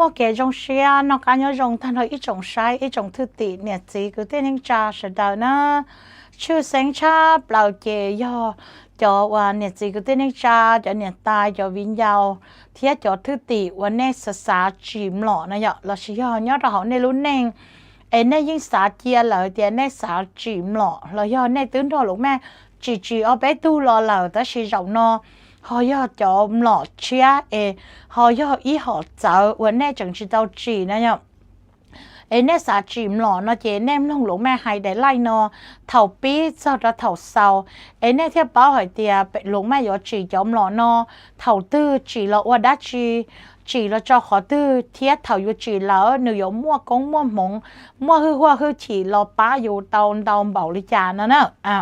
莫给种虾，那感觉种它那一种晒一种土地，日子个天天扎实到呢，出生差老姐哟，就话日子个天天扎，就日大就วิ่งยจาวเทียจอทุติวันนี้ศึกษาจีมหล่อนะยอเราชิยอนยอดเราในรุ่นเองไอ้เน่ยิ่งสาเจียเหล่าเดียเน่สาจีมหล่อเรายอดในตื้นทอหลวกแม่จีจีเอาไปตู้รอเหล่าแต่ชิยอนเนาะ họ要叫老chia诶，họ要以后走，我那正知道知那样。เนสาจิมหล่อเนาะเจเนมลงหลงแม่ไฮได้ไล่เนาะเท่าปีเจ้าจะเท่าเศร้าเอเนเทียบเป้าหอยเตียเป็นหลงแม่ยอจีจอมหล่อเนาะเท่าตื้อจีละว่าดัจีจีละจอขอตื้อเทียเท่าอยู่จีแล้วหนูอยู่มั่วกงมั่วหมงมั่วฮือหัวฮือจีละป้าอยู่เตาเตาเบาลิจานะเนาะอ่ะ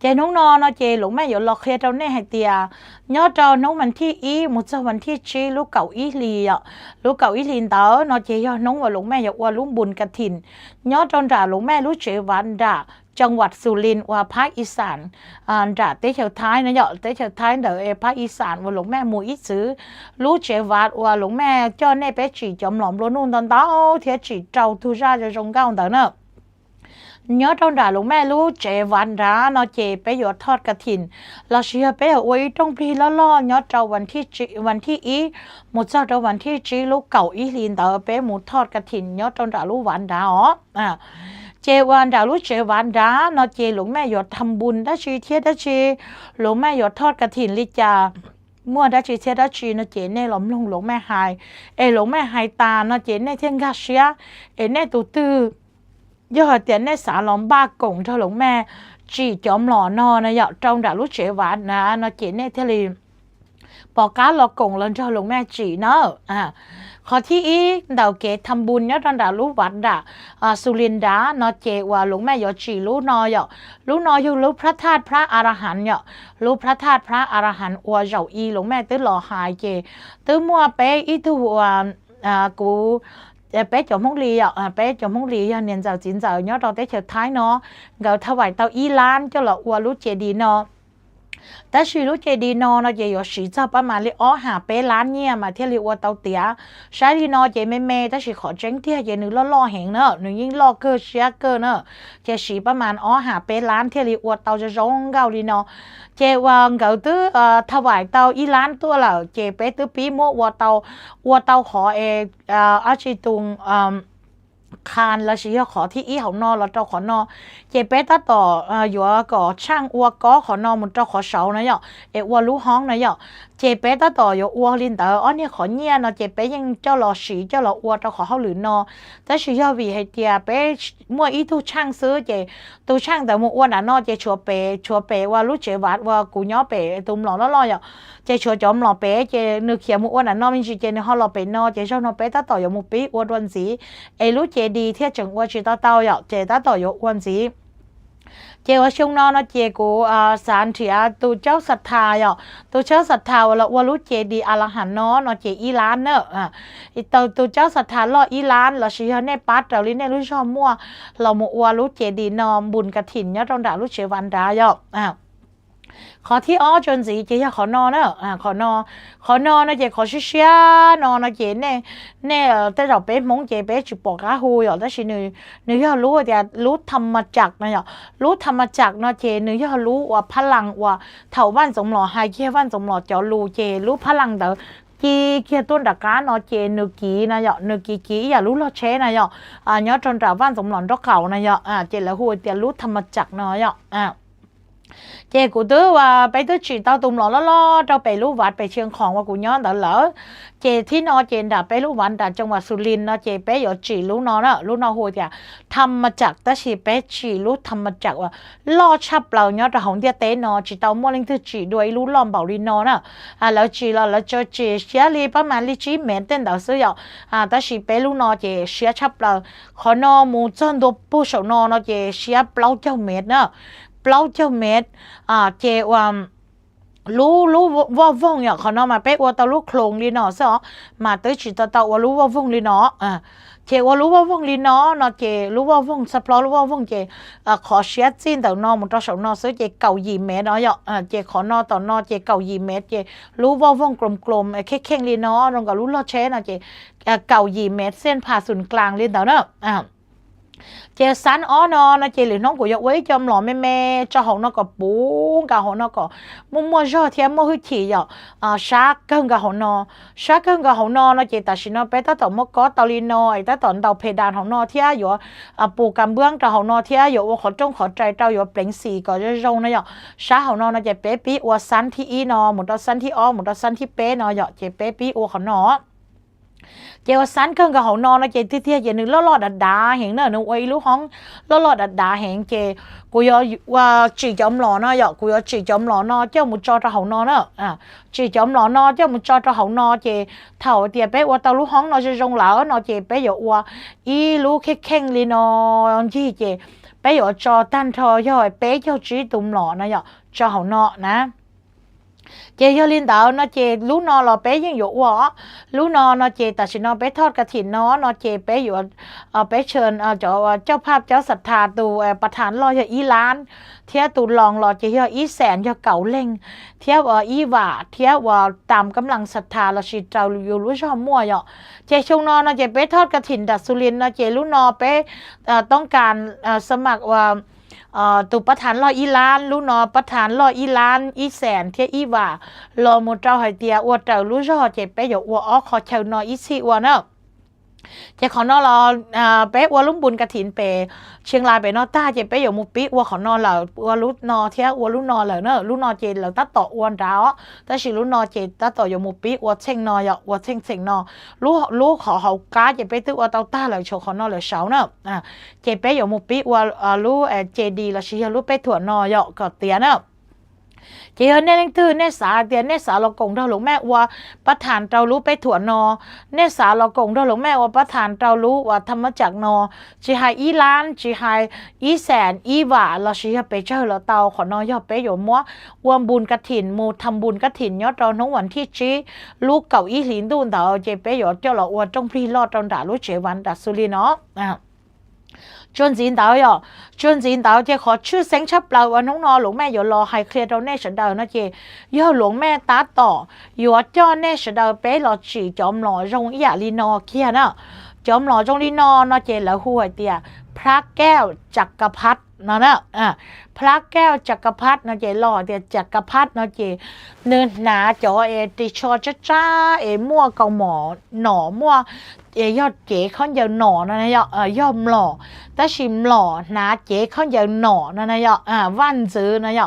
เจน้องนอนเจหลงแม่อยู่รอเคลียร์เราแน่ให้เตียยอดเจ้าน้องวันที่อีมุจวันที่ชีลูกเก่าอีลีอะลูกเก่าอีลีนเต้เนาะเจยอน้องว่าหลงแม่อย่าว่าลุ่มบุญกฐินยอดเราด่าหลงแม่รู้เฉวันด่าจังหวัดสุรินทร์ว่าภาคอีสานอ่าด่าเตเฉวท้ายนะเหยาะเตเฉวท้ายเดอเอภาคอีสานว่าหลงแม่หมูอีซื้อรู้เฉวันว่าหลงแม่เจ้าเน่ไปฉีจอมหลอมล้นนู่นตอนเต้าเทียฉีเจ้าทุชาจะจงเก้าเดอเนาะาะ nhớ trong đà lúc mẹ lúc trẻ vạn ra nó trẻ bé yo thọt cả thìn là chỉ bé ở uy trong pi lo lo nhớ trong วันที่จีวันที่อีหมดเจ้า trong วันที่จีลูกเก่าอีลินแต่ bé หมดทอดกระถิน nhớ trong đà lúc vạn ra อ๋ออะเจวันดาลูกเจวันดาเนาะเจหลวงแม่ยอดทำบุญได้ชีเทียได้ชีหลวงแม่ยอดทอดกระถินลิจามั่วได้ชีเทียได้ชีเนาะเจเน่หลอมลงหลวงแม่หายเอหลวงแม่หายตาเนาะเจเน่เทียงกาเชียเอเน่ตูตื้อ giờ tiền này xả lòng ba cùng cho lũng mẹ chỉ chấm lò no nó dạo trong đã lúc chế ván nè nó chỉ này thế thì bỏ cá lò cùng lên cho lũng mẹ chỉ nó à ขอที่อีเดาเกทำบุญเนี่ยตอนดาลูกวัดดาอ่าสุรินดาเนาะเจว่าหลวงแม่ยอจีรู้นอยอรู้นออยู่รู้พระธาตุพระอรหันต์เนาะรู้พระธาตุพระอรหันต์อวเจ้าอีหลวงแม่ตื้อหล่อหายเจตื้อมัวเป๊อีตัวอ่ากู Ờ, bé cho mong lì à bé cho mong lì ờ, à niên giàu chín giàu nhớ đó tới chờ thái nó gạo thao vải tàu Iran cho là qua lú chè đi nó. แต่ชีรู้เจดีนอเนาะเจยอชีเจ้าประมาณลยอ๋อหาเป้ร้านเนี่ยมาเที่ยวเรียว่เตาเตียใช้ดีนอเจแม่แม่แต่ชีขอเจ้งเที่ยวเจนึ่กล่อล่อเหงเนาะหนึ่งยิ่งล่อเกอเชียเกอเนาะเจชีประมาณอ๋อหาเป้ร้านเที่ยวเรียว่เตาจะร้องเกาดีนอเจวางเกาตื้อถวายเตาอีร้านตัวเหล่าเจไปตื้อปีมัววัวเตาวัวเตาขอเอเอออาชีตุงอ่อ คานล้วสิขอที่อีเขานอแล้วเจ้าขอนอเจเปตัดต่ออ่าอยู่ก็ช่างอัวก็ขอนอมันเจ้าขอเสานะเนาะเอวัวรู้ห้องนะเนาะเจเปตัดต่ออยู่อัวลินเตออ๋อเนี่ยขอเนี่ยนะเจเปยังเจ้าหล่อสีเจ้าหล่ออัวเจ้าขอเขาหรือนอแต่สิยอวีให้เตียเปมัวอีทุช่างซื้อเจตูช่างแต่มัวอ้วนอะนอเจชัวเปชัวเปว่ารู้เจวัดว่ากูย้อเปตุ้มหล่อแล้วรอยู่ เจชัวจอมหล่อเป๊ะเจนึกเขียวมุอ้วนอะน้องมินชีเจในห้องหล่อเป๊ะนอเจชอบนอเป๊ะตาต่อยมุปีอ้วนวันสีเอรู้เจดีเทียจังอ้วนชีตาเต้าเหยาะเจตาต่อยอ้วนสีเจว่าช่วงนอนะเจกูอ่าสารเถียตัวเจ้าศรัทธาอะตัวเจ้าศรัทธาวละวรู้เจดีอรหันนอนอเจอีล้านเนอะอะอีตัวเจ้าศรัทธาล่ออีล้านเราชีฮเน่ปัดเราลิเน่รู้ชอบมั่วเราโมวรู้เจดีนอมบุญกระถิ่นยอรงดาลุเชวันดาอะ ขอที่อ้อจนสีเจียขอนอนเนอะอ่าขอนอขอนอนนะเจขอชิเชียนอนนะเจเน่เน่แต่เราเป็นมงเจเป็นจุปอกาหูอยู่แต่สินูนูอยากรู้ว่าจะรู้ธรรมจักนะอยารู้ธรรมจักเนาะเจหนูอยากรู้ว่าพลังว่าเถาวันสมหล่อหายเคียวันสมหล่อเจ้ารู้เจรู้พลังเด้อกีเคียต้นดักการเนาะเจนึกีนะยอนึกีกีอย่ารู้เราเชนะยออ่าเนาะจนตราวันสมหล่อดอกเขานะยออ่าเจแล้วหัวเตียรู้ธรรมจักนอยออ่า เนาะยออ่า chị của tớ và bây tớ chỉ tao tụng lo lo lo cho bé lũ vặt bé trường ของว่ากูย้อนแต่ลอ chị ที่นอเจนดาไปลูกวันดาจังหวัดสุรินทร์เนาะเจเป้อยู่จีลูกนอนะลูกนอหัวจ้ะทำมาจากต่ชีเป้จีลูกทำมาจากว่าล่อชับเราเนาะแต่ของเดียเต้นอจีเตามั่วลิงที่จีด้วยลูกลอมเบาลีนอนะอ่าแล้วจีเราแล้วจะจีเสียลีประมาณลีจีเมตรเต้นเดาซื้ออะแต่ชีเป้ลูกนอเจเสียชับเราขอนอมูจนตัวผู้ชนอนเนาะ เปล่าเจ้าเม็ดอ่าเจวามรู้รู้ว่าว่องอย่างเขาเนาะมาเป๊กว่าตาลุกโครงลีเนาะซะมาเตยฉีตะตะว่ารู้ว่าว่องลีเนาะอ่าเจว่ารู้ว่าว่องลีเนาะเนาะเจรู้ว่าว่องสปลอรู้ว่าว่องเจอ่าขอเชียดจิ้นแต่นอมันต้องสองนอซื้อเจเก่ายีเมตเนาะอย่าอ่าเจขอนอต่อนอเจเก่ายีเมตเจรู้ว่าว่องกลมๆไอ้เข่งลีเนาะลงกับรู้ลอดเชนเนาะเจเก่ายีเมตเส้นผ่าศูนย์กลางลีเนาะอ่า chế sán ó nó nó chế lì nó của dọc ấy cho lò mẹ mẹ cho họ nó có bún cả họ nó có mua mua cho thì mua hư chỉ giờ à sát cân cả họ nó sát cân cả họ nó nó chế ta xin nó bé ta tổng mất có tàu li nó ấy ta tổng tàu phê đàn họ nó thì á yo à bù cầm bướng cho họ nó thì á yo họ trong họ trái trâu yo bánh xì có cho rong nó yo sát họ nó nó chế bé bí wa sán thì y nó một đó sán thì ó một đó sán thì bé nó yo chế bé bí wa họ nó เจ้าสันเครื่องกับเขานอนนะเจที่เที่ยเจนึงลอลอดดาเห็นเนอะนึกไว้รู้ห้องลอลอดดาเห็นเจกูยอว่าจีจอมหลอเนาะยอกูยอจีจอมหลอเนาะเจ้ามุจอจะเขานอนเนาะอะจีจอมหลอเนาะเจ้ามุจอจะเขานอนเจเท่าเดียเป๊ะว่าตารู้ห้องเนาะจะรงเหลาเนาะเจเป๊ะอยู่ว่าอีรู้แค่แข่งลีนาะจีเจเป๊ะอยู่จอตันทอย่อยเป๊ะเจ้าจีตุ่มหล่อนะยอจอเขานอน นะ chị cho linh đạo nó chị lú nó là bé những dụ quá lú nó nó chị tại sao nó bé ทอดกระถินนาะ nó chị bé อยู่เอ่อ bé เชิญเออเจ้าเจ้าภาพเจ้าศรัทธาตูประธานรอจะอีล้าน เทียตูลองรอจเฮียอีแสนจะเก่าเล่งเทียว่าอีว่าเทียว่าตามกำลังศรัทธาเราชิเจ้าอยู่รู้ชอบมั่วเนาะเจชงนอนาเจเป้ทอดกระถินดัดสุรินนาเจลูนอเป้ต้องการสมัครว่า เอ่อตุประธานรออีล้านลูนอประธานรออีล้านอีแสนเทียอีว่ารอมดเจ้าหอยเตียอวดเจ้ารู้ชอเจเป้อยู่อวออขอเชวนออีสิวเนาะ เจ้าขอนอรออ่าเป๊ะวัวลุ่มบุญกระถินเป เชียงรายไปนอต้าเจเป๊ะอยู่มุปิวัวขอนอเหล่าวัวลุ่นอเทียวัวลุ่นอเหล่าเนอะลุ่นอเจเหล่าตัดต่ออวนดาวแต่สิลุ่นอเจตัดต่ออยู่มุปิวัวเชงนอยวัวเชงเชงนอลูกลูกขอเขาก้าเจเป๊ะตื้อวัวเต้าต้าเหล่าโชขอนอเหล่าเสาเนอะอ่าเจเป๊ะอยู่มุปิวัวอ่าลูกเอเจดีเหล่าชิลูกเป๊ะถั่วนอยก็เตียเนอะ chị ơi nên tư nên xã tiền nên xã là cùng đâu lúc mẹ ว่าประธานเรารู้ไปถั่วนอเนสาเรากงเราหลวงแม่ว่าประธานเรารู้ว่าธรรมจักนอจีไฮอีล้านจีไฮอีแสนอีหว่าเราชีไปเจอเราเตาขอนอยอไปอยู่มัววมบุญกระถินมูทำบุญกระถินยอดเราน้องวันที่จีลูกเก่าอีหลินดูนเตาเจไปอยู่เจ้าเราอว่าจงพรีรอดตรงด่ารู้เจวันด่าสุรีเนาะ จนจีนดาวอยู่จนจีนดาวที่ขอชื่อเสียงชับเราว่าน้องนอหลวงแม่อยู่รอให้เคลียร์ดอนเนชั่นดาวนะเจย่อหลวงแม่ตัดต่อ哟，转钱到这可出生出来，我弄那龙妹有落系 clear 到 nation 到那些，要龙妹打倒，要叫 nation 到อ落住，就唔落用一日呢 kia 呢，就唔แล้วหัวเตีย，พระแก้วจักรพรรดินะนะอะพระแก้วจักรพรรดินะเจหล่อเตียจักรพรรดินะเจเนินหนาจอเอติชอจ้าเอมั่วเกาหมอหน่อมั่ว เอยอดเก๋เขาเยาหนอนะนะยอเออยอมหล่อแต่ชิมหล่อหนาเก๋เขาเยาหนอนะนะยออ่าวันจื้อนะยอ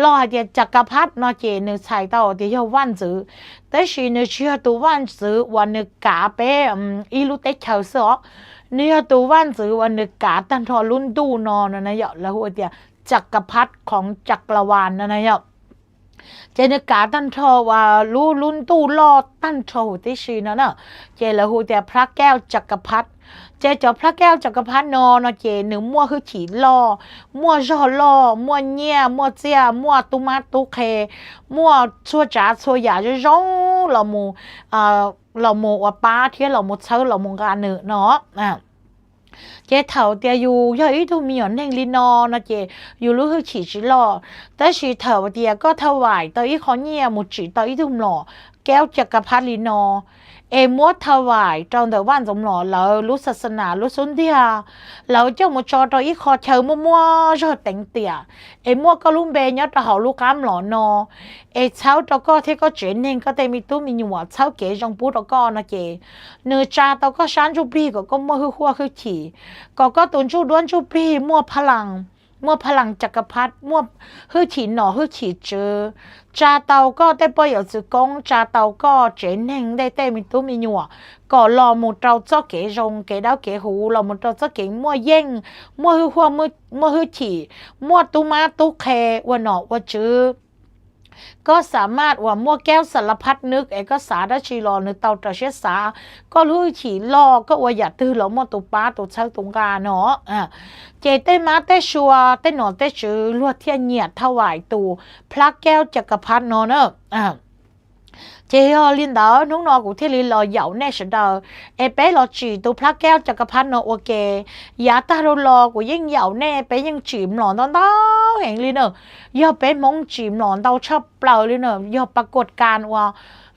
หล่อเดียจักรพรรดินะเจเนื้อชายต้าเดียวันจื้อแต่ชิเนื้อเชื่อตัววันจื้อวันเนื้อกาเป้อีลูเต็กเชาซอเนี่ยตัววันสือวันนึกกาตันทอรุ่นตู้นอนนะยะแล้วหัวเดียจักรพรรดิของจักรวาลนะนะยะเจนกาตั้นทอว่ารู้รุ่นตู้รอตั้นทอหัวที่ชีนะเนอะเจล้วหัวเดียพระแก้วจักรพรรดิเจจอพระแก้วจักรพรรดินอนเจหนึ่งมั่วคือฉีล่อมั่วจอล่อมั่วเงี้ยมั่วเจียมั่วตุมาตุเคมั่วชั่วจ๋าชั่วหยาจะร้องเรามูอ่าเราโมว่าป้าเที่ยเราโมเชอเราโมกาเนื้อเนาะอะ เจ้าเถาเตียอยู่ย่อยทุมีหยอนแดงลินอนะเจอยู่รู้คือฉีชิลอแต่ฉีเถาเตียก็ถวายต่ออีขอเงียหมุจีต่ออีทุมหล่อแก้วจักรพรรดิลินอ เอมัวถวายจองแต่ว่านสมหล่อเรารู้ศาสนารู้สุนเดียเราเจ้ามุจอต่ออีขอเชิญมัวมัวชอแต่งเตียเอมัวก็ลุ่มเบยต่อหาลูกค้ามหล่อนอ เอเช้าตก็ที่ก็เจนเองก็แต่มีตู้มีหยวดเช้าเก๋จงปูตก็นะเจเนื้อจ้าตก็ชันจูปีก็ก็มัวคือหัวคือขี่ก็ก็ตุนจูด้วพลังจักรพรรดิมัวฮือฉีหนอฮือฉีเจอจาเตาก็ได้ปอยอยู่จุกงจาเตาก็เจนเองได้แต่มีตุ้มีหยวดก็รอหมูเตาเจ้าเก๋รงเก๋ดาวเก๋หูรอหมูเตาเจ้าเก๋มัวเย่งมัวฮือหัวมัวมัวฮือฉีมัวตุ้มาตู้แคว่าหนอว่าจือ ก็สามารถว่ามั่วแก้วสารพัดนึกเอกสารได้ชีรอนึกเตาตะเชษาก็รู้ฉีลอก็ว่าอย่าตื้อหลอมอตุป้าตุเช้าตุงกาเนาะอะเจเต้มาเต้ชัวเต้หนอนเต้จือลวดเทียนเหยียดถวายตูพระแก้วจักรพรรดิเนาะเนอะอะ chế ho liên đó nung nó cũng thế li lo dạo nè sẽ đờ e bé lo chỉ tu plug keo cho cái pan nó ok giá ta đâu lo của những dạo nè bé những chìm lon đó đó hẹn li nữa do bé mong chìm lon đâu chắp bờ li nữa do ปรากฏการณ์ว่า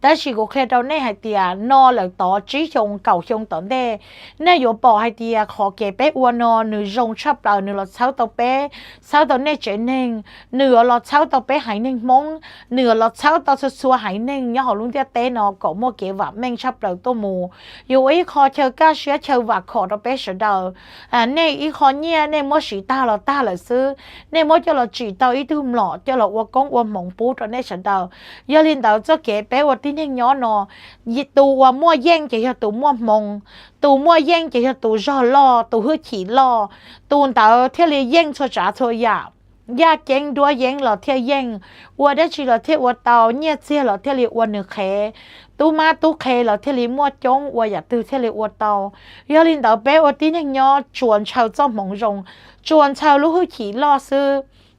但是我看到呢系啲啊，攞嚟ต่อ只用旧用到呢，呢有报系啲啊，可嘅俾我攞你用出嚟，你落抽到俾抽到呢只宁，你落抽到俾系宁蒙，你落抽到出错系宁，一号窿啲爹攞讲乜嘅话明出嚟都冇，有一可就加学就话可到俾识到，啊呢一可呢呢冇识到了到了是，呢冇就落知道一度唔落，就落我讲我蒙补咗呢识到，有领导咗嘅俾我 ที่เนี่ย้อนนอตัวมั่วแย่งเจียตัวมั่วมงตัวมั่วแย่งเจียตัวย่อล่อตัวหื้อขี่ล่อตัวเต่าเที่ยแย่งชัวจ๋าชัวยาวยาเก่งด้วยแย่งหล่อเที่ยแย่งวัวได้ชีหล่อเที่ยวัวเต่าเนี่ยเสียหล่อเที่ยววัวเนื้อแขตู้มาตู้เคหล่อเทลีมั่วจงวัวอยากตื้อเทลีอ้ววัเต่ายาลินเต่าเป้วัวที่เนี่ยย้อชวนชาวจอมหมงรงชวนชาวลูกหื้อขี่ล่อซื้อ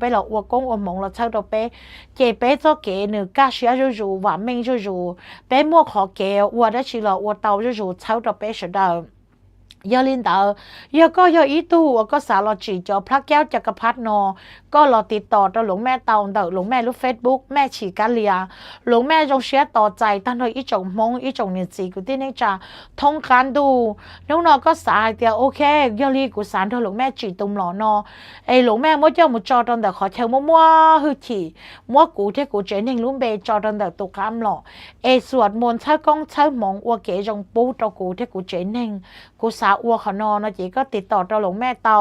ปเราอัวกงอัวมงเราเช่าเราไปเก๋ไปเจ้าเก๋หนึ่งก้าเสียจะอยู่ว่าไม่จะอยู่ไปมัวขอเก๋อัวได้ชิเราอัวเตาจะอยู่เช่า เราไปเสด็จ giờ linh đạo giờ có giờ ý tu có xã lo chỉ cho พระแก้วจักรพรรดินอ ก็รอติดต่อต่อหลวงแม่เตาเตอหลวงแม่รู้เฟซบุ๊กแม่ฉีกาเลียหลวงแม่จงเชียต่อใจตั้งแต่อีจงมงอีจงเนี่ยจีกูที่นี่จะทงการดูน้องนอก็สายเดียวโอเคยอลีกูสารเธอหลวงแม่จีตุ่มหล่อนอไอหลวงแม่มั่วเจ้ามั่วจอตอนแต่ขอเชลมั่วมั่วฮือฉีมั่วกูเที่กูเจนิงลุ้มเบจอตอนแต่ตุกามหล่อไอสวดมนต์ใช้กงใช้มงวัวเก๋จงปูตอกูเที่กูเจนิงกูสาวอัวขานอนะจีก็ติดต่อเจ้าหลงแม่เตา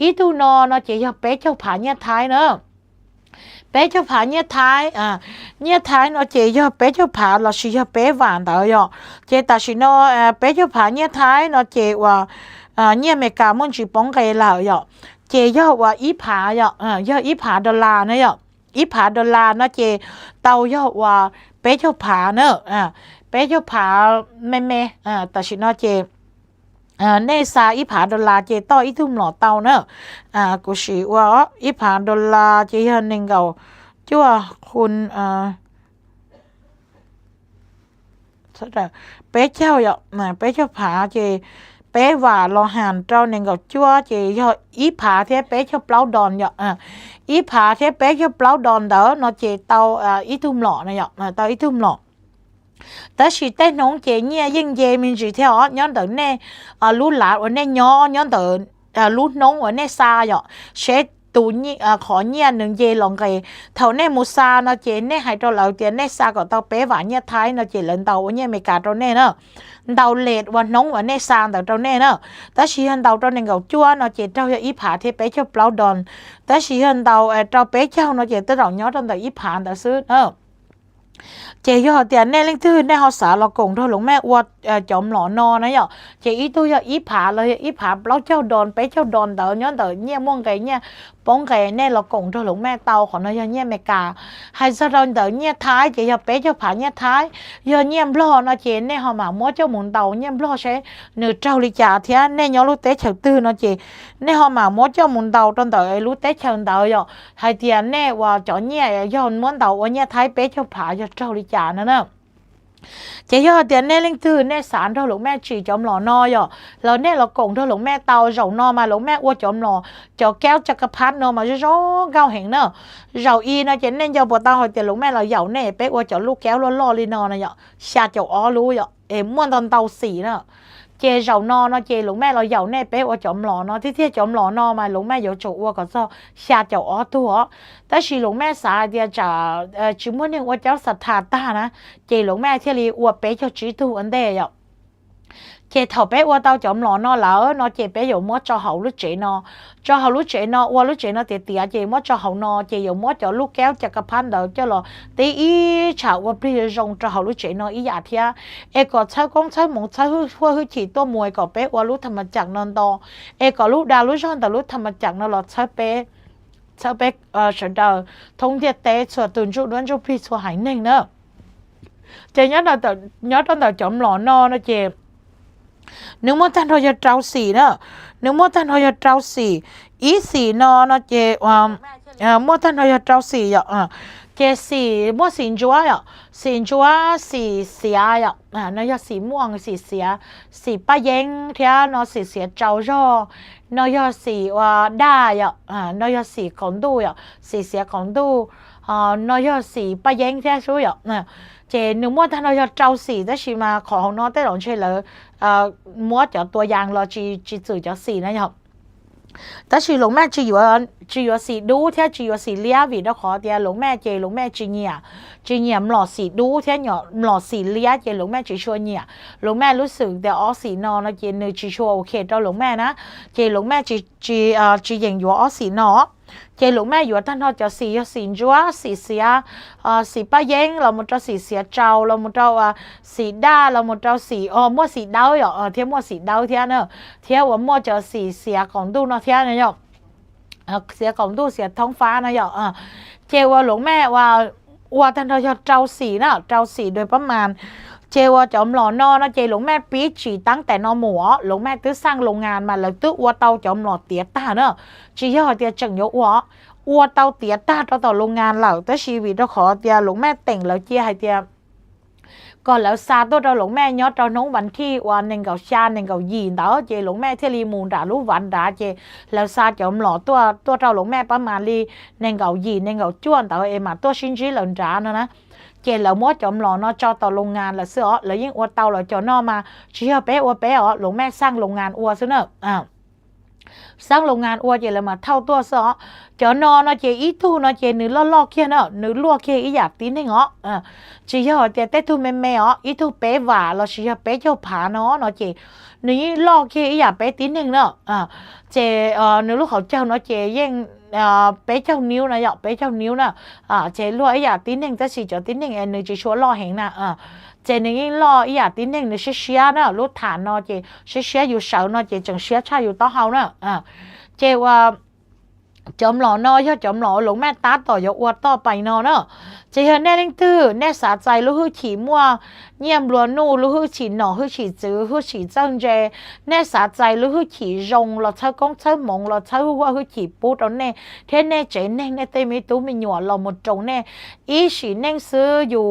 อีทูนอนะจีอย่าเป๊ะเจ้าผาเนี่ยท้ายเนอะเป๊ะเจ้าผาเนี่ยท้ายอ่าเนี่ยท้ายเนาะเจีเป๊ะเจ้าผาเราชิยเป๊ะหวานแต่ยอเจตาชิโนเอเป๊ะเจ้าผาเนี่ยท้ายเนาะเจว่าอ่าเนี่ยเมกามุ่นชิป้องไกลเหล่ายอเจยอว่าอีผายออ่ายออีผาดอลลาร์นะยออีผาดอลลาร์นะเจเตายอว่าเป๊ะเจ้าผาเนอะอ่าเป๊ะเจ้าผาแม่แม่อ่าตาชิโนเจ เนซาอีผาดอลลาเจต่ออีทุ่มหล่อเตาเนอะอ่ากูชีว่าอีผาดอลลาเจฮันหนึ่งเก่าจ้วคุณอ่าสักแต่เป๊ะเจ้าอย่าน่ะเป๊ะเจ้าผาเจเป๊ะว่าเราหันเจ้าหนึ่งเก่าจ้วเจยออีผาเทเป๊ะเจ้าเปล่าดอนอย่าอ่าอีผาเทเป๊ะเจ้าเปล่าดอนเด้อเนาะเจเตาอ่าอีทุ่มหล่อนะอย่าเตาอีทุ่มหล่อ แต่สิแต่น้องเจเนี่ยยิ่งเยมินสิเท่าย้อนเดินแน่อ่ารู้หลานวันแน่ย้อนย้อนเดินอ่ารู้น้องวันแน่ซาหยอเช็ดตูนี่อ่าขอเนี่ยหนึ่งเยลองเกเท่าแน่มูซาเนาะเจแน่ให้ตัวเราเจแน่ซาก็ต้องเป๊ะหวานเนี่ยท้ายเนาะเจเลินเตาวันเนี่ยไม่กาตัวแน่เนาะเตาเลดวันน้องวันแน่ซาแต่ตัวแน่เนาะแต่สิหันเตาตัวหนึ่งเก่าจั่วเนาะเจเจ้าจะอีผาเทเป๊ะเจ้าเปล่าดอนแต่สิหันเตาเอ่อเจ้าเป๊ะเจ้าเนาะเจตัวเราย้อนตั้งแต่อีผาแต่ซื้อเนาะ chị yo tiền nè linh thư nè họ xả là cùng thôi lúc mẹ uất chấm lọ no nó yo chị ý tôi yo ý phá là ý phá bao cháu đòn bé cháu đòn đỡ nhớ đỡ nhẹ mong cái nhẹ bóng cái này là cũng cho lúc mẹ tàu của nó giờ nhẹ mẹ cả. Hay sao đâu đỡ nhẹ thái, chỉ giờ bé cho phải nhẹ thái. Giờ nhẹ lo nó chỉ này họ mà mua cho muốn tàu, nhẹ lo sẽ nửa trâu đi trả thế nè nhớ lúc tết chầu tư nó chỉ này họ mà mua cho muốn tàu trong tàu lúc tết chầu tàu rồi hay tiền nè và cho nhẹ giờ muốn tàu ở nhẹ thái, bé cho phải cho trâu đi trả nữa nè chỉ do tiền nè, linh thư nè, sản thôi lúc mẹ chỉ chấm lò no yo lò nè, lò cổng thôi lúc mẹ tàu rau no mà lúc mẹ qua chấm lò. Cho kéo cho cái phát no mà cho cho cao hiện nữa rau y nó chỉ nên cho bộ tao hồi tiền lúc mẹ là dầu nè, bé uo cho lúc kéo lo lo li no này yo xa cho ó lú yo em muốn tao tàu xỉ nữa chế giàu no nó chế lúc mẹ nó giàu nè bé ở chồng lò nó thế thế chồng lò nó mà lúc mẹ giàu chỗ ở còn sao xa cháu ở tu ở ta chỉ lúc mẹ xả thì chả chỉ muốn nên ở cháu sát thà ta nè chế lúc mẹ thế li ở bé cho chỉ tu anh đây rồi chị thầu bé qua tao chọn lò nó lỡ nó chị bé dùng mót cho hậu lúc chị nó cho hậu lúc chị nó qua lúc chị nó thì tiệt chị mót cho hậu nó chị dùng mót cho lúc kéo cho cái pan đầu cho lo tí ý chảo qua bây giờ cho hậu lúc chị nó ý giả thia e có chơi công chơi mong chơi hư hư hư chỉ tôi mùi có bé qua lúc thầm chặt chẳng non to e có lúc đa lúc chọn tao lúc thầm chặt nó là chơi bé chơi bé ờ sợ đầu thông điệp tế cho tuần chút đoán chút phi cho hải ninh nữa chị nhớ là nhớ trong đầu chọn lò nó nó chị นึกว่าท่านทอยเจ้าสีเนาะนึกว่าท่านทอยเจ้าสีอีสีนอนเจอ่าเอ่อมั่วท่านทอยเจ้าสีอะเจสีมั่วสีจัวอะสีจัวสีเสียอะอ่านอยสีม่วงสีเสียสีป้าเย้งเท่านอสีเสียเจ้าย่อนอยสีว่าได้อะอ่านอยสีของดูอะสีเสียของดูอ่านอยสีป้าเย้งเท่าช่วยอะเจนึกว่าท่านทอยเจ้าสีได้ชิมาของนองได้หลงเฉลย 呃，摸着多样了，只只做咗事呢又。但是龙妹只有只有是đủ theo chỉ có sự lia vì đó khó thì龙妹chỉ龙妹chỉ nhia chỉ nhia lò sự đủ theo nhỏ lò sự lia chỉ龙妹chỉ cho nhia龙妹 รู้สึกแต่อ๋อสีนอนะchỉ nữ chỉ cho ok 到龙妹นะchỉ 龙妹只只呃只用อยู่อ๋อสีนอ เจลูกแม่อยู่ท่านเขาจะสีสินจัวสีเสียสีป้าเย้งเราหมดเราสีเสียเจ้าเราหมดเราอ่สีด้าเราหมดเราสีอ๋อมั่วสีดาวเหรอเออเทียมั่วสีดาวเทียเนอะเทียว่ามั่วจะสีเสียของดูเนาะเทียเนาะเสียของดูเสียท้องฟ้านะเหรออ่าเจว่าหลวงแม่ว่าว่าท่านเราจะเจ้าสีเนาะเจ้าสีโดยประมาณ เจว่าจอมหล่อนอนะเจหลวงแม่ปีฉีตั้งแต่นอหมัวหลวงแม่ตื้อสร้างโรงงานมาแล้วตื้อว่าเตาจอมหล่อเตียตาเนอะจีย่อเตียจังยกวะว่าเตาเตียตาเตาต่อโรงงานเหล่าแต่ชีวิตเราขอเตียหลวงแม่แต่งแล้วเจียให้เตียก่อนแล้วซาตัวเราหลวงแม่ยอดเราน้องวันที่วันหนึ่งเก่าชาหนึ่งเก่ายีนเตาเจหลวงแม่เทลีมูนด่ารู้วันด่าเจแล้วซาจอมหล่อตัวตัวเราหลวงแม่ประมาณลีหนึ่งเก่ายีนหนึ่งเก่าจ้วนเตาเอ็มาตัวชิ้นชิ้นหล่นด่าเนาะนะ เจนเหล่ามัวจอมหลอนอจอต่อโรงงานละเสื้อแล้วยิ่งอัวเตาเหล่าจอนอมาเชี่ยเป๊ะอัวเป๊ะอ๋อหลวงแม่สร้างโรงงานอัวซะเนอะอ่าสร้างโรงงานอวเจลมาเท่าตัวซอเจอนอนอเจอีทูนอเจนึลอลอกเคียนอนึลวกเคียอีอยากตีนให้เงาะอะจีเฮอเตเตทูเม่แม่อออีทูเป๊หว่าเราเชีเป๊เจ้าผาเนาอนอเจนี่ลอกเคียอีอยากเป๊ตีนหนึ่งเนาะอ่าเจเอ่อนึลูกเขาเจ้านอเจเย่ง nè linh tư nè xả chạy lúc hư chỉ mua nhiệm lúa nu lúc hư chỉ nọ hư chỉ chữ hư chỉ chân dê nè xả chạy lúc hư chỉ rong là chơi công chơi mộng là chơi hư hư chỉ bút đó nè จะเห็นแน่ลิงตื้อแน่สาใจลูกหื้อฉีมัวเงียบลัวนู่ลูกหื้อฉีหนอหื้อฉีจื้อหื้อฉีจังเจแน่สาใจลูกหื้อฉีรงเราเช่ากงเช่ามงเราเช่าหื้อว่าหื้อฉีปูตอนแน่เท่แน่เจแน่แน่เต็มตู้มีหนวดเราหมดจงแน่อีฉีแน่ซื้ออยู่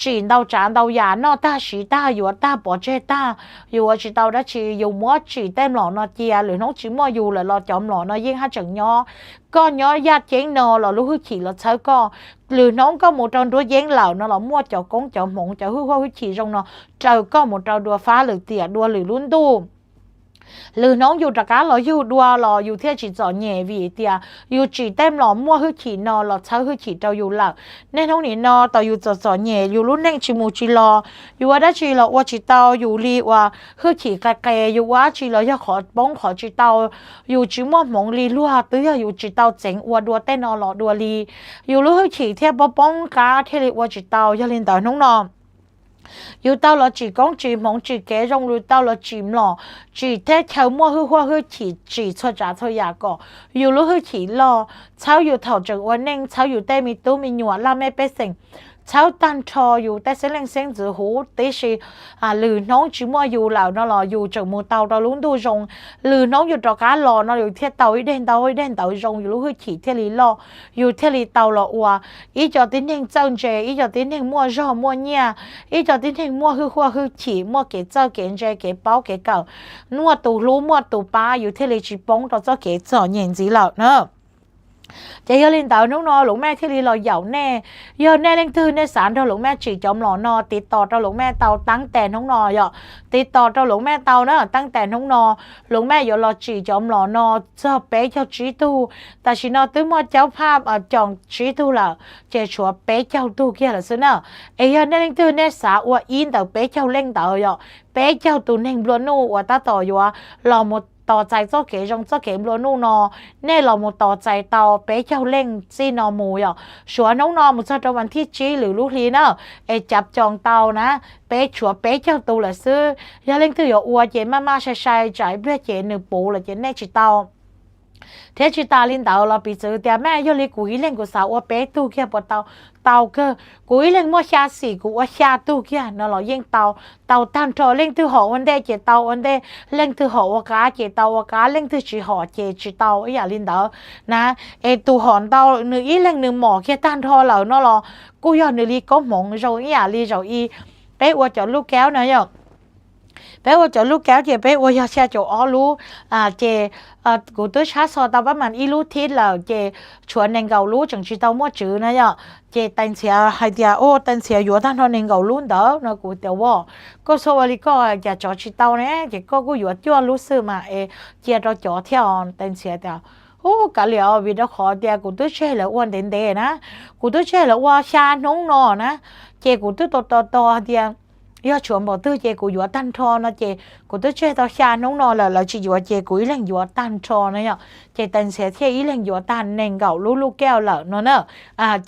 ฉีเดาจานเดาหยาเนาะตาฉีตาอยู่ตาปอเจตาอยู่ฉีเดาได้ฉีอยู่มัวฉีเต็มหล่อเนาะเจียหรือน้องฉีมัวอยู่เลยเราจอมหล่อเนาะยิ่งห้าจังย้อ có nhỏ gia chén nọ là lúc hư chỉ là sao có? Lừa nón có một trong đứa dán lầu nó là mua cho con, cho mộng, cho hư hư chỉ trong nó trời có một trong đua phá lực tiệt đua lừa luôn หรือน้องอยู่ตะกาหรออยู่ดัวหรออยู่เที่ยจีจอเย่วีเตียอยู่จีเต็มหรอมั่วคือขีนอหรอเช้าคือขีเตาอยู่หลักใน่ท้องนี่นอต่ออยู่จอจอเย่อยู่รุ่นเน่งชิมูจีรออยู่ว่าได้จีรอว่าจีเตาอยู่รีว่าคือขี่กะเกอยู่ว่าจีเรอยากขอป้องขอจีเตาอยู่จีมั่วหมองรีลัวตื้ออยู่จีเตาเจ๋งอวดัวเต้นนอหรอดัวรีอยู่รู้คือขีเที่ยบ้องกาเที่ยวว่าจีเตายาเล่นต่อน้องนอ 又到了只讲只梦只给用有到了只咯，只在头末去花去起只出咋出呀个，有了去起咯，草有头着我宁草有带咪都咪软拉咩百姓。Cháu tan trò dù ta sẽ lên xem dự hú tế sĩ à lừ nón chỉ mua dù lão nó lò dù chờ mua tàu đó luôn đu rồng lừ nón dù trò cá lò nó dù thiết tàu ý đen tàu ý đen tàu rồng dù lúc hơi chỉ thiết lý lò dù thiết lý tàu lò ua ý cho tín hình chân chè ý cho tín hình mua rau mua nha ý cho tín hình mua hư hoa hư chỉ mua cái châu cái chè cái bao cái cầu mua tù lú mua tù ba dù thiết lý chỉ bóng đó cho cái cho nhìn gì lão nữa จะยลินเต่าน้องนอหลวงแม่ที่ลีเราเหยาแน่เยอแน่เล่งทื่อในสารเราหลวงแม่จีจอมหลอนอ ติดต่อเราหลวงแม่เตาตั้งแต่น้องนอเหยาติดต่อเราหลวงแม่เตาเนอะตั้งแต่น้องนอหลวงแม่อยู่รอจีจอมหลอนอเจ้าเป๊ะเจ้าจีตูแต่ชินอตื้อมัวเจ้าภาพอะจองจีตูละเจ้าชัวเป๊ะเจ้าตูเกี่ยละซึ่งเนอะเอ้ยอแน่เล่งทื่อในสาว่าอินเต่าเป๊ะเจ้าเล่งเต่าเหยาเป๊ะเจ้าตูเน่งบลวนู่ว่าตาต่อยู่อะรอหมด ต่อใจเจ้าเก๋จงเจ้าเก๋บลนู่นอเน่เราโมต่อใจเตาเป๊ะเจ้าเล่งซีนอมูหยอกชัวน้องนอมุชตะวันที่ชี้หรือลูกลีเนอะไอจับจองเตานะเป๊ะชัวเป๊ะเจ้าตูละซื้อยาเล่งตือหยออัวเจมามาชายชายใจ่าเบี้ยเจหนึ่งปูละเจเน่ชิเตา เทชิตาลินเตาเราปีเจอแต่แม่ยลิกุยเล่งกูสาวว่าเป๊ตู้เขีปวดเตาเตาก็กุยเล่นมั่วชาสีกูว่าชาตู้เขียนเราเย่งเตาเตาตั้งทอเล่นตื้อหอวันเดเจเตาวันเดเล่นตื้อหอวกาเจเตาวกาเล่นตื้อชีหอเจชีเตาไอ้ยาลินเตานะไอ้ตูหอนเตาหนึ่งอีเล่งหนึ่งหมอเขียตั้งทอเหล่าเนาะเรากูยอดหนึ่งลีก็มองเราไอ้ยาลีเราอีเป๊ว่าจะลูกแก้วนะยอก ปว่าจะลูกแก้วเจไปว่白我走路搞姐白我要下走二路啊อ่古多车少到把满一路贴了姐全能够路整知道么子那样姐等车还得哦等车约他เจชวน那古งเกาลูนจังจีเต้าม้อจื้อนะจ้ะเจแตงเสียให้เดียวโอแตงเสียอยู่ท่านนังเกาลูนเด้อนะกูเดาว่าก็สวัสดีก็จะจอชิต้าเนี่ยเจก็กูอยู่ที่ว่ารู้สึกมาเอเจเราจอเที่ยวเต็นเสียเดียวโอ้กะเหลียววิดขอเดียกูตัวเชื่อแล้วอ้วนเด่นเดนะกูตัวเชื่อแล้วว่าชาหนองนอนะเจกูตัวโตโตเดียว 要全部都这个药单托呢，这个都这到下农了了，了去药这个一零药单托呢呀，这等些这一零药单能够噜噜叫了呢呢，啊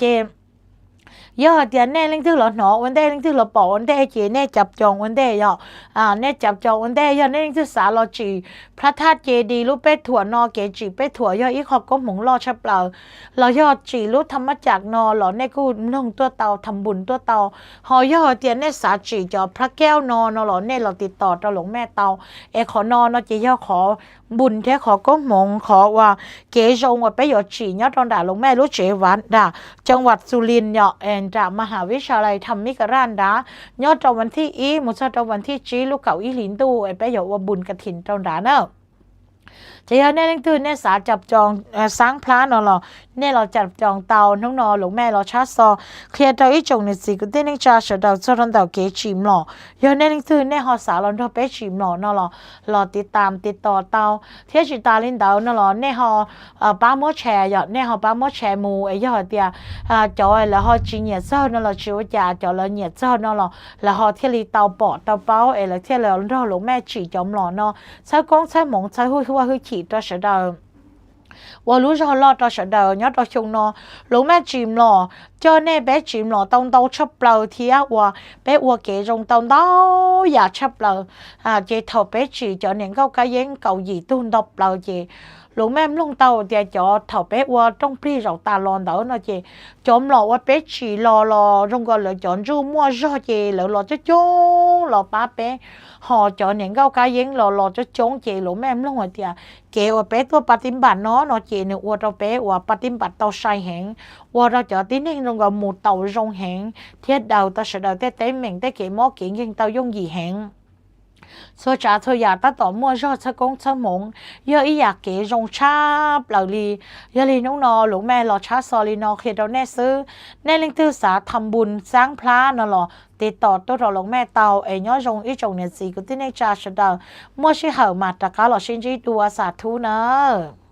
这。giờ thì nè linh thứ là nọ vấn đề linh thứ là bỏ vấn đề chỉ nè chập chồng vấn đề giờ à nè chập chồng vấn đề giờ nè linh thứ xả lo chỉ พระธาตุเจดีรูปเป็ดถั่วนอเกจิเป็ดถั่วยออีขอบก็หมงรอชับเราเราย่อจีรูปธรรมจักนอหล่อในกูนุ่งตัวเตาทำบุญตัวเตาหอย่อเตียนในสาจีจอพระแก้วนอนอหล่อในเราติดต่อเราหลงแม่เตาเอขอนอนอจีย่อขอบุญแท้ขอก็หมงขอว่าเกจงว่าไปยอดจียอดตอนด่าหลวงแม่รู้เจวันด่าจังหวัดสุรินทร์เนาะเอ็นจากมหาวิชาลัยธรรมิกรานดายอดจาวันที่อีมุสจาวันที่จีลูกเก่าอีหลินตู้ไปหยอว่าบุญกระถินเจ้าดาเนอะจะยังแน่นตื่นแน่สาจับจองสร้างพระนเนาะ แน่เราจับจองเตาน้องนอหลวงแม่เราชาซอเคลียร์เตาอีจงในสิก็ได้นิ่งจ้าเสดาจนเตาเกจิมหล่อยังแน่นตื่นแน่หอสาลอนทอเปจิมหล่อเนาะรอติดตามติดต่อเตาเที่ยจิตาลินเตานาะแน่หอเอ่อป้าโมแชร์ยอดแน่หอป้าโมแชร์มูไอ้ยอดเดียอ่าจอยแล้วหอจีเนียเจ้าเนาะชิวจ่าจอยแล้วเนียเจ้าเนาะแล้วหอเที่ยลีเตาปอดเตาเป้าไอ้แล้วเที่ยแล้วหลวงแม่จีจอมหล่อเนาะใช้กล้องใช้หมองใช้หุ้ยว่าหุ้ยขี่ตัวเสดา và lúc đó lo cho sợ đời nhớ cho chung nó lúc mẹ chìm lo cho nên bé chìm lo tông đâu chấp lờ thì á và bé qua kế trong tông đâu ya chấp lờ à chị thầu bé chỉ cho หลวงแม่มลงเต่าเดียจอเถาเป๊ะว่าต้องพี่เราตาลอนเตาเนาะเจจอมหลอว่าเป๊ะฉี่รอรอตรงก็เหลือจอนจู้มั่วจ่อเจแล้วรอจะจงรอป้าเป๊ะห่อจอนเนี่ยเก้ากาเย็งรอรอจะจงเจหลวงแม่มลงหัวเตียเกว่าเป๊ะตัวปฏิบัติเนาะเนาะเจเนี่ยอวดเราเป๊ะว่าปฏิบัติเตาใส่แหงว่าเราจะตีนิ่งตรงก็หมูเต่ารงแหงเทียดเดาตาเสดเดาเต้เต้เหม่งเต้เกมอเก่งยังเต่ายงหยีแหง 所以假如也得到莫少出工出門，要一日幾種差流利，要你弄喏龍แม่หลอชาซอลีนอเคดอนแน่ซื้อแน่ลิงตื้อสาทำบุญสร้างพระนอหลอติดต่อตัวเราลงแม่เตาเอ้ยยงอีจงเนี่ยสีก็ที่ในจาชดาเมื่อชิเหามาตะกาหลอชินจีตัวสาธุเนอะ